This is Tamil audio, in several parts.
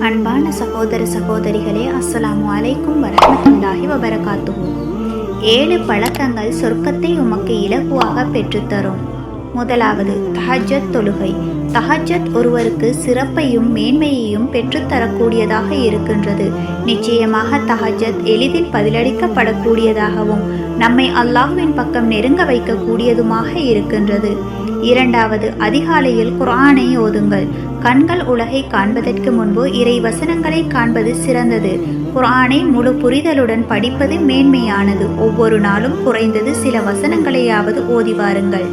அன்பான சகோதர சகோதரிகளே அஸ்ஸலாமு அலைக்கும் வரமத்துல்லாஹி வபரகாத்துஹு. ஏழு பழக்கங்கள் சொர்க்கத்தை உமக்கு இலகுவாக பெற்றுத்தரும். முதலாவது தஹஜத் தொழுகை. தஹஜத் ஒருவருக்கு சிறப்பையும் மேன்மையையும் பெற்றுத்தரக்கூடியதாக இருக்கின்றது. நிச்சயமாக தஹஜத் எளிதில் பதிலளிக்கப்படக்கூடியதாகவும் நம்மை அல்லாஹுவின் பக்கம் நெருங்க வைக்கக்கூடியதுமாக இருக்கின்றது. இரண்டாவது அதிகாலையில் குரானை ஓதுங்கள். கண்கள் உலகை காண்பதற்கு முன்பு இறை வசனங்களை காண்பது சிறந்தது. குரானை முழு புரிதலுடன் படிப்பது மேன்மையானது. ஒவ்வொரு நாளும் குறைந்தது சில வசனங்களையாவது ஓதி வாருங்கள்.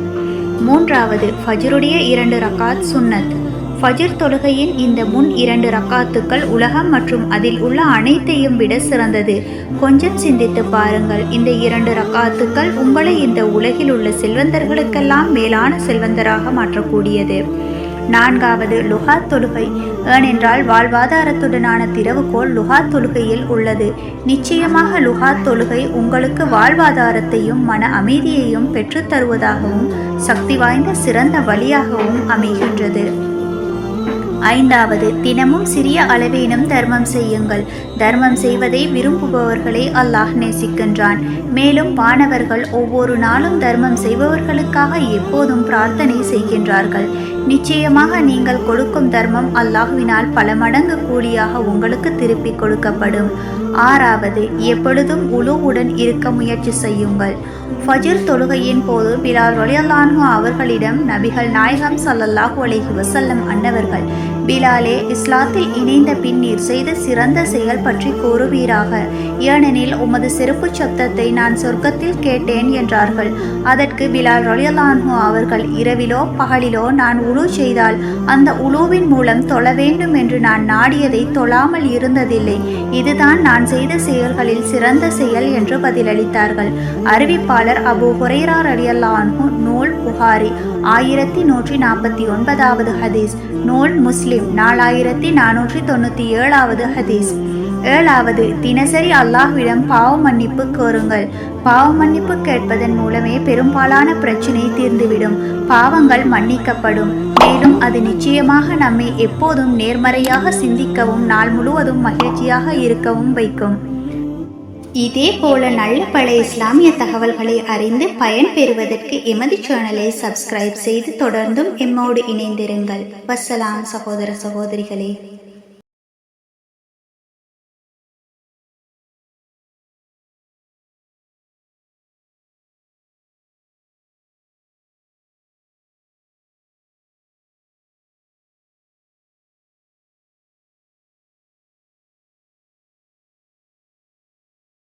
மூன்றாவது ஃபஜ்ருடைய இரண்டு ரக்காத் சுன்னத். ஃபஜ்ர் தொழுகையின் இந்த முன் இரண்டு ரக்காத்துக்கள் உலகம் மற்றும் அதில் உள்ள அனைத்தையும் விட சிறந்தது. கொஞ்சம் சிந்தித்து பாருங்கள் இந்த இரண்டு ரக்காத்துக்கள் உங்களை இந்த உலகில் உள்ள செல்வந்தர்களுக்கெல்லாம் மேலான செல்வந்தராக மாற்றக்கூடியது. நான்காவது லுஹா தொழுகை. ஏனென்றால் வாழ்வாதாரத்துடனான திறவுகோல் லுஹா தொழுகையில் உள்ளது. நிச்சயமாக லுஹா தொழுகை உங்களுக்கு வாழ்வாதாரத்தையும் மன அமைதியையும் பெற்றுத்தருவதாகவும் சக்தி வாய்ந்த சிறந்த வழியாகவும் அமைகின்றது. ஐந்தாவது தினமும் சிறிய அளவேனும் தர்மம் செய்யுங்கள். தர்மம் செய்வதை விரும்புபவர்களை அல்லாஹ் நேசிக்கின்றான். மேலும் மாணவர்கள் ஒவ்வொரு நாளும் தர்மம் செய்பவர்களுக்காக எப்போதும் பிரார்த்தனை செய்கின்றார்கள். நிச்சயமாக நீங்கள் கொடுக்கும் தர்மம் அல்லாஹுவினால் பல மடங்கு கூலியாக உங்களுக்கு திருப்பி கொடுக்கப்படும். ஆறாவது எப்பொழுதும் உழுவுடன் இருக்க முயற்சி செய்யுங்கள். ஃபஜிர் தொழுகையின் போது பிலால் வலியல்லான்ஹு அவர்களிடம் நபிகள் நாயகம் சல்லல்லாஹு அலைஹி வசல்லம் அன்னவர்கள் பிலாலே இஸ்லாத்தில் இணைந்த பின்னீர் செய்த சிறந்த செயல் பற்றி கூறுவீராக. ஏனெனில் உமது செருப்பு சத்தத்தை நான் சொர்க்கத்தில் கேட்டேன் என்றார்கள். அதற்கு பிலால் ரலியல்லான்ஹு அவர்கள் இரவிலோ பகலிலோ நான் உழு செய்தால் அந்த உழுவின் மூலம் தொழ வேண்டும் என்று நான் நாடியதை தொழாமல் இருந்ததில்லை. இதுதான் நான் செய்த செயல்களில் சிறந்த செயல் என்று பதிலளித்தார்கள். அறிவிப்பாளர் அபு ஹுரைரா ரலியல்லான்ஹு நூல் புகாரி ஆயிரத்தி நூற்றி நாற்பத்தி ஒன்பதாவது ஹதீஸ். நூல் முஸ்லிம் நாலாயிரத்தி நானூற்றி தொண்ணூற்றி ஏழாவது ஹதீஸ். ஏழாவது தினசரி அல்லாஹ்விடம் பாவ மன்னிப்பு கோருங்கள். பாவ மன்னிப்பு கேட்பதன் மூலமே பெரும்பாலான பிரச்சினை தீர்ந்துவிடும். பாவங்கள் மன்னிக்கப்படும். மேலும் அது நிச்சயமாக நம்மை எப்போதும் நேர்மறையாக சிந்திக்கவும் நாள் முழுவதும் மகிழ்ச்சியாக இருக்கவும் வைக்கும். இதே போல நல்ல பல இஸ்லாமிய தகவல்களை அறிந்து பயன் பெறுவதற்கு எமது சேனலை சப்ஸ்கிரைப் செய்து தொடர்ந்தும் எம்மோடு இணைந்திருங்கள். வசலாம் சகோதர சகோதரிகளே.